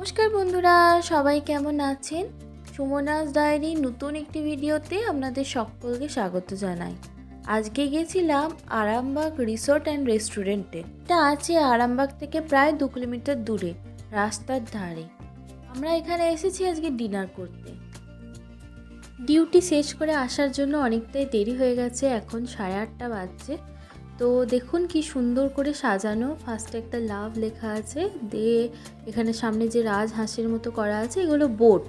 নমস্কার বন্ধুরা, সবাই কেমন আছেন? সুমনাস ডায়েরি নতুন একটি ভিডিওতে আপনাদের সকলকে স্বাগত জানাই। আজকে গেছিলাম আরামবাগ রিসোর্ট অ্যান্ড রেস্টুরেন্টে। এটা আছে আরামবাগ থেকে প্রায় দু কিলোমিটার দূরে, রাস্তার ধারে। আমরা এখানে এসেছি আজকে ডিনার করতে। ডিউটি শেষ করে আসার জন্য অনেকটাই দেরি হয়ে গেছে, এখন সাড়ে আটটা বাজছে। তো দেখুন কি সুন্দর করে সাজানো। ফার্স্টে একটা লাভ লেখা আছে, দিয়ে এখানে সামনে যে রাজ রাজহাঁসের মতো করা আছে, এগুলো বোট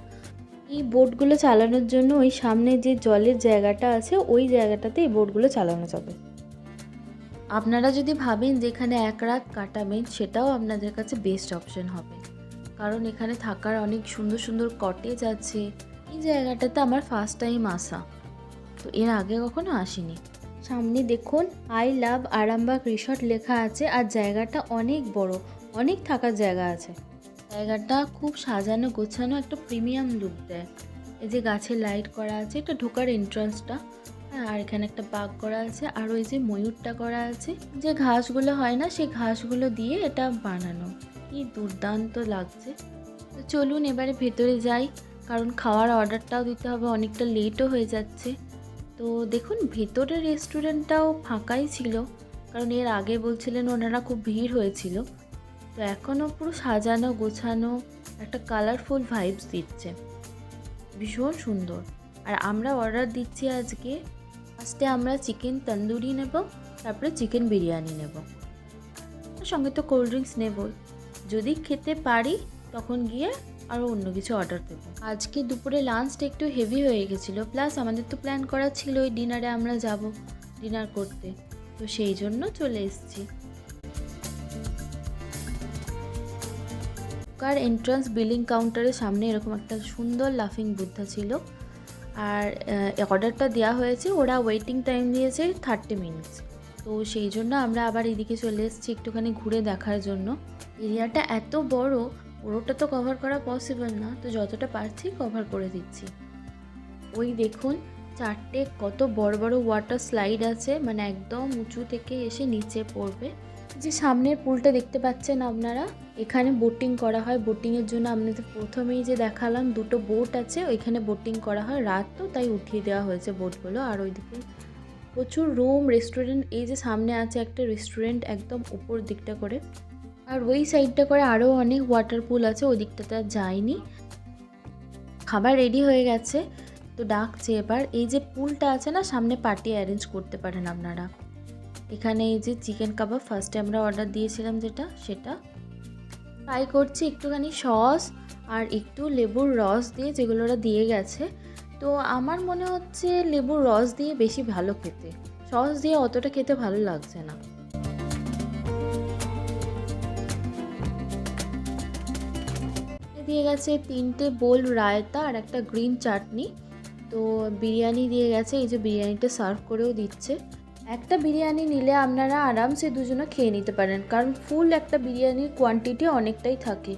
এই বোটগুলো চালানোর জন্য ওই সামনে যে জলের জায়গাটা আছে, ওই জায়গাটাতে এই বোটগুলো চালানো যাবে। আপনারা যদি ভাবেন যে এখানে এক রাত কাটাবেন, সেটাও আপনাদের কাছে বেস্ট অপশন হবে। কারণ এখানে থাকার অনেক সুন্দর সুন্দর কটেজ আছে। এই জায়গাটাতে আমার ফার্স্ট টাইম আসা। তো এর আগে কখনো আসিনি। সামনে দেখুন, আই লাভ আরামবাগ রিসর্ট লেখা আছে আর জায়গাটা অনেক বড়, অনেক থাকার জায়গা আছে। জায়গাটা খুব সাজানো গোছানো একটা প্রিমিয়াম লুক দেয়। এই যে গাছে লাইট করা আছে, এটা ঢোকার এন্ট্রান্সটা হ্যাঁ আর এখানে একটা বাগ করা আছে, আর ওই যে ময়ূরটা করা আছে। যে ঘাসগুলো হয় না, সেই ঘাসগুলো দিয়ে এটা বানানো। কি দুর্দান্ত লাগছে। চলুন এবারে ভেতরে যাই, কারণ খাওয়ার অর্ডারটাও দিতে হবে, অনেকটা লেটও হয়ে যাচ্ছে। তো দেখুন, ভেতরের রেস্টুরেন্টটাও ফাঁকাই ছিল, কারণ এর আগে বলছিলেন ওনারা খুব ভিড় হয়েছিল। তো এখনও পুরো সাজানো, গোছানো, একটা কালারফুল ভাইবস দিচ্ছে। ভীষণ সুন্দর। আর আমরা অর্ডার দিচ্ছি আজকে ফার্স্টে আমরা চিকেন তন্দুরি নেব, তারপরে চিকেন বিরিয়ানি নেব। সঙ্গে তো কোল্ড ড্রিঙ্কস নেবই। যদি খেতে পারি তখন গিয়ে আরও অন্য কিছু অর্ডার দেবো আজকে দুপুরে লাঞ্চটা একটু হেভি হয়ে গেছিল প্লাস আমাদের তো প্ল্যান করা ছিল ওই ডিনারে আমরা যাব ডিনার করতে। তো সেই জন্য চলে এসেছি। কার এন্ট্রান্স বিলিং কাউন্টারের সামনে এরকম একটা সুন্দর লাফিং বুদ্ধা ছিল। আর অর্ডারটা দেওয়া হয়েছে, ওরা ওয়েটিং টাইম দিয়েছে থার্টি মিনিটস তো সেই জন্য আমরা আবার এদিকে চলে এসেছি একটুখানি ঘুরে দেখার জন্য। এরিয়াটা এত বড় পুরোটা তো কভার করা পসিবল না, তো যতটা পারছি কভার করে দিচ্ছি। ওই দেখুন, চারটে কত বড় বড় ওয়াটার স্লাইড আছে মানে একদম উঁচু থেকে এসে নিচে পড়বে। যে সামনের পুলটা দেখতে পাচ্ছেন আপনারা? এখানে বোটিং করা হয়। বোটিংয়ের জন্য আপনাদের প্রথমেই যে দেখালাম, দুটো বোট আছে, ওইখানে বোটিং করা হয়। রাত তো তাই উঠিয়ে দেওয়া হয়েছে বোটগুলো আর ওইদিকে প্রচুর রুম রেস্টুরেন্ট এই যে সামনে আছে একটা রেস্টুরেন্ট একদম উপর দিকটা করে। আর ওই সাইডটা করে আরও অনেক ওয়াটার পুল আছে ওই দিকটাতে আর যায়নি খাবার রেডি হয়ে গেছে, তো ডাকছে এবার। এই যে পুলটা আছে না, সামনে পার্টি অ্যারেঞ্জ করতে পারেন আপনারা। এখানে এই যে চিকেন কাবাব ফার্স্টে আমরা অর্ডার দিয়েছিলাম যেটা, সেটা। ট্রাই করছি একটুখানি সস আর একটু লেবুর রস দিয়ে যেগুলো ওরা দিয়ে গেছে। তো আমার মনে হচ্ছে লেবুর রস দিয়ে বেশি ভালো খেতে। সস দিয়ে অতটা খেতে ভালো লাগছে না। দিয়ে গেছে তিনটে বোল রায়তা আর একটা গ্রিন চাটনি। তো বিরিয়ানি দিয়ে গেছে, এই যে বিরিয়ানিটা সার্ভ করেও দিচ্ছে। একটা বিরিয়ানি নিলে আপনারা আরামসে দুজনে খেয়ে নিতে পারেন, কারণ ফুল একটা বিরিয়ানির কোয়ান্টিটি অনেকটাই থাকে।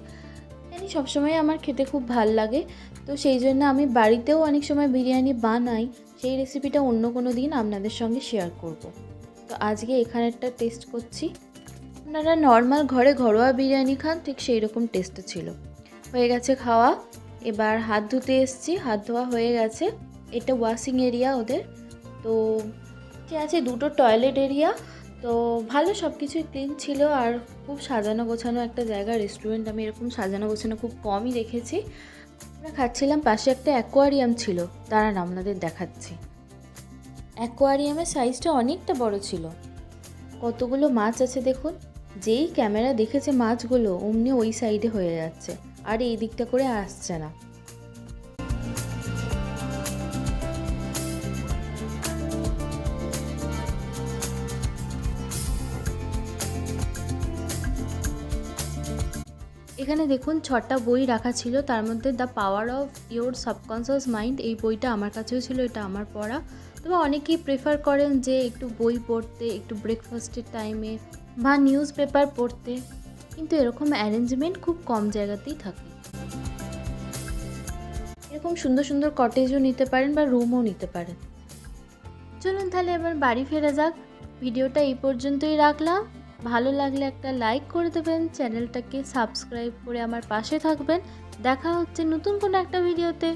বিরিয়ানি সবসময় আমার খেতে খুব ভালো লাগে, তো সেই জন্য আমি বাড়িতেও অনেক সময় বিরিয়ানি বানাই। সেই রেসিপিটা অন্য কোনো দিন আপনাদের সঙ্গে শেয়ার করব। তো আজকে এখানেরটা টেস্ট করছি। আপনারা নর্মাল ঘরে ঘরোয়া বিরিয়ানি খান, ঠিক সেই রকম টেস্টটা ছিল। হয়ে গেছে খাওয়া। এবার হাত ধুতে এসছি, হাত ধোয়া হয়ে গেছে। এটা ওয়াশিং এরিয়া ওদের। তো ঠিক আছে, দুটো টয়লেট এরিয়া তো ভালো সব কিছুই ক্লিন ছিল আর খুব সাজানো গোছানো একটা জায়গা। রেস্টুরেন্ট আমি এরকম সাজানো গোছানো খুব কমই দেখেছি। আমরা খাচ্ছিলাম, পাশে একটা অ্যাকোয়ারিয়াম ছিল। দাঁড়ান, আপনাদের দেখাচ্ছি। অ্যাকোয়ারিয়ামের সাইজটা অনেকটা বড় ছিল। কতগুলো মাছ আছে দেখুন। যেই ক্যামেরা দেখেছে মাছগুলো, অমনি ওই সাইডে হয়ে যাচ্ছে। আর এই দিকটা করে আসছে না। এখানে দেখুন ছটা বই রাখা ছিল, তার মধ্যে the power of your subconscious mind এই বইটা আমার কাছেও ছিল, এটা আমার পড়া। তবে অনেকেই প্রেফার করেন যে একটু বই পড়তে, একটু ব্রেকফাস্টের টাইমে বা নিউজ পেপার পড়তে। কিন্তু এরকম অ্যারেঞ্জমেন্ট খুব কম জায়গাতেই থাকে। এরকম সুন্দর সুন্দর কটেজও নিতে পারেন বা রুমও নিতে পারেন। চলুন তাহলে এবার বাড়ি ফেরা যাক। ভিডিওটা এই পর্যন্তই রাখলাম। ভালো লাগলে একটা লাইক করে দেবেন চ্যানেলটাকে সাবস্ক্রাইব করে আমার পাশে থাকবেন। দেখা হচ্ছে নতুন কোনো একটা ভিডিওতে